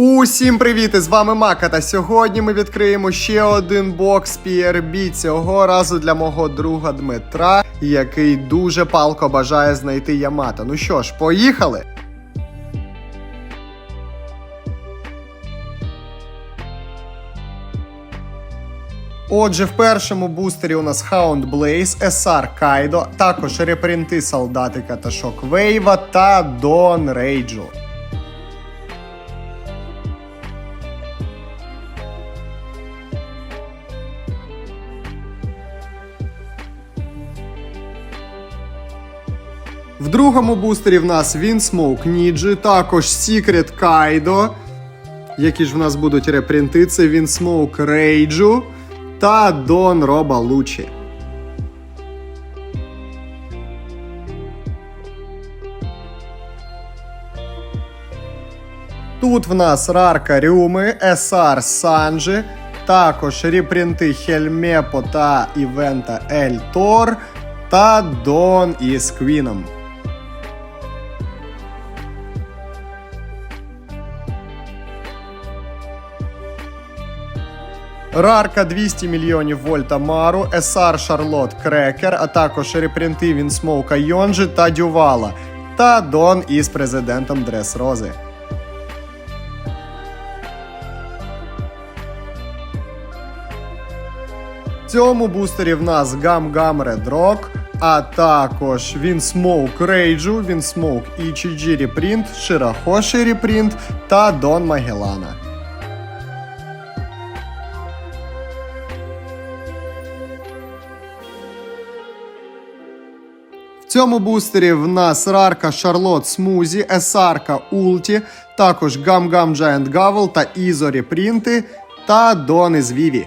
Усім привіт! З вами Мака. Та сьогодні ми відкриємо ще один бокс PRB, цього разу для мого друга Дмитра, який дуже палко бажає знайти Ямато. Ну що ж, поїхали! Отже, в першому бустері у нас Hound Blaze, SR Kaido, також репринти солдатика та Шоквейва та Дон Рейджу. В другому бустері в нас Windsmoke Ніджі, також Secret Kaido. Які ж в нас будуть репринти? Це Windsmoke Рейджу та Дон Роба Лучі. Тут в нас Рарка Рюми, Есар Санджі, також репринти Хельмепо та Івента Ель Тор та Дон із Квіном. Рарка 200 мільйонів вольт Амару, SR Шарлот Крекер, а також репринти Вінсмоука Йонджі та Дювала, та Дон із президентом Дрес Рози. В цьому бустері в нас Гам Гам Red Rock, а також Вінсмоук Рейджу, Вінсмоук Ічіджі Репринт, Ширахоші Репринт та Дон Магеллана. Цьому бустері в нас Рарка Шарлот Смузі, Есарка Улті, також Гам Гам Джайант Гавел та Ізорі Принти та Дони з Віві.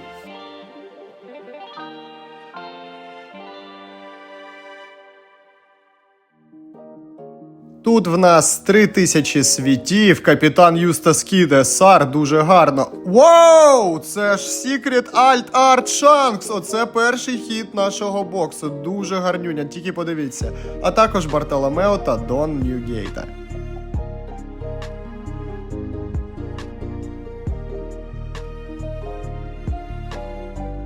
Тут в нас 3000 світів, капітан Юстас Кід, Сар, дуже гарно. Вау! Це ж Secret Alt Art Shanks! Оце перший хід нашого боксу. Дуже гарнюня, тільки подивіться. А також Бартоломео та Дон Ньюгейта.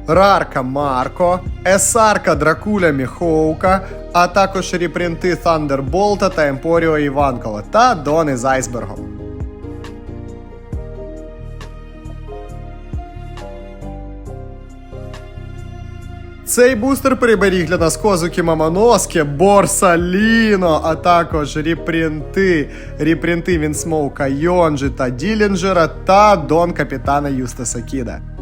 Рарка Марко, Есарка Дракуля Міхоука, а також репринти Thunderbolta та Емпоріо Іванкова та Дони з Айсбергом. Цей бустер приберіг для нас Козуки Мамоноске, Борсаліно, а також репринти, репринти Вінсмоука Йонджі та Ділінджера та Дон капітана Юстаса Кіда.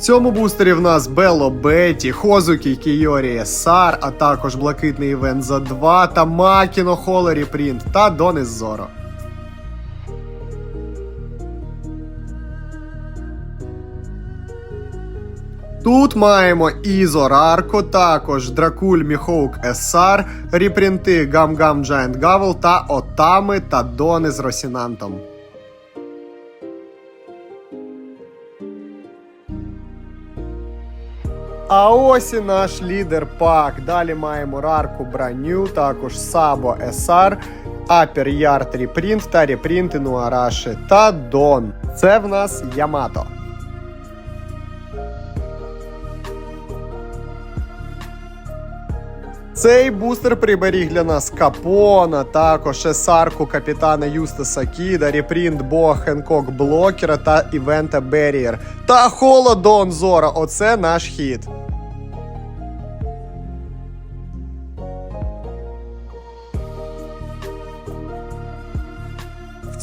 Цьому бустері в нас Бело Беті, Хозукі Кійорі Сар, а також блакитний івент за 2 та Макіно Холері Принт та Донис Зоро. Тут маємо Ізо також Дракуль Міхоук Есар, репринти Гам Гам Giant Гавел та Отами та Дони з Росінантом. А ось і наш лідер пак. Далі маємо Рарку Браню, також Сабо Есар, Апер Ярд Репринт та репринти Нуараші та Дон. Це в нас Ямато. Цей бустер приберіг для нас Капона, також Есарку капітана Юстаса Кіда, репринт Бо Хенкок Блокера та Івента Берієр. Та Холодон Зора. Оце наш хід.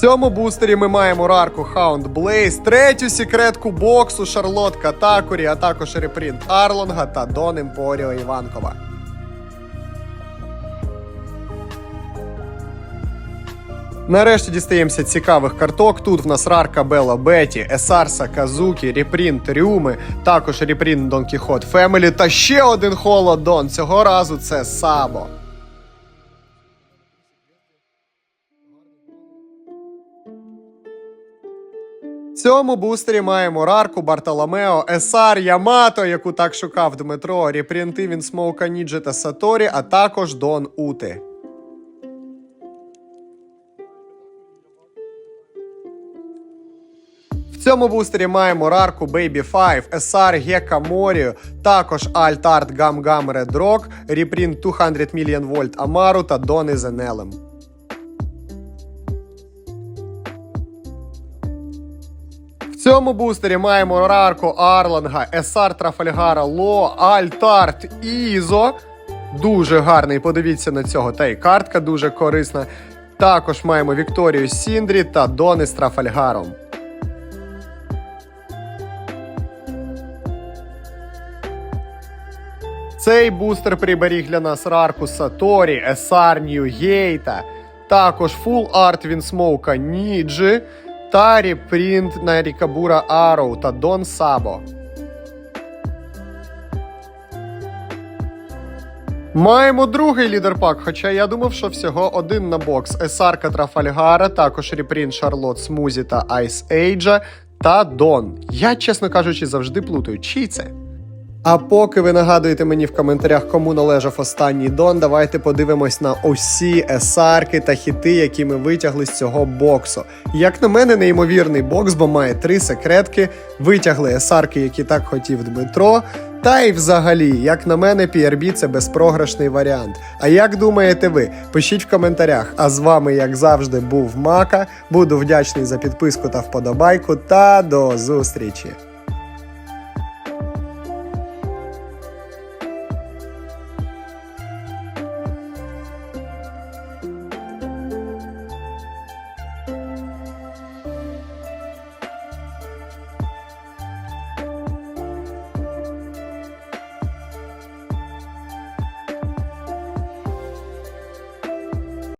Цьому бустері ми маємо рарку Hound Blaze, третю секретку боксу Шарлот Катакурі, а також репринт Арлонга та Дон Емпоріо Іванкова. Нарешті дістаємося цікавих карток. Тут в нас Рарка Белла Беті, Есарса Казукі, Репрінт Рюми, також Репрінт Дон Кіхот Фемелі та ще один Холодон. Цього разу це Сабо. Цьому бустері маємо Рарку, Бартоломео, Есар, Ямато, яку так шукав Дмитро, репринти він Смоука Ніджі та Саторі, а також Дон Ути. В цьому бустері маємо Рарку Baby 5, SR Гека Морію, також Alt Art Gam Gam Red Rock, репринт 200 Million Volt Амару та Дони Зенелем. В цьому бустері маємо Рарку Арланга, SR Трафальгара Ло, Альтарт Ізо. Дуже гарний, подивіться на цього. Та й картка дуже корисна. Також маємо Вікторію Сіндрі та Дони з Трафальгаром. Цей бустер приберіг для нас Рарку Саторі, Есар Ньюгейта, також Full Art Вінсмоука Ніджі та репринт на Рікабура Ароу та Дон Сабо. Маємо другий лідерпак, хоча я думав, що всього один на бокс. Есарка Трафальгара, також Ріпрінт Шарлот Смузі та Айс Ейджа та Дон. Я, чесно кажучи, завжди плутаю, чий це. А поки ви нагадуєте мені в коментарях, кому належав останній дон, давайте подивимось на усі есарки та хіти, які ми витягли з цього боксу. Як на мене, неймовірний бокс, бо має три секретки. Витягли есарки, які так хотів Дмитро. Та й взагалі, як на мене, PRB це безпрограшний варіант. А як думаєте ви? Пишіть в коментарях. А з вами, як завжди, був Мака. Буду вдячний за підписку та вподобайку. Та до зустрічі!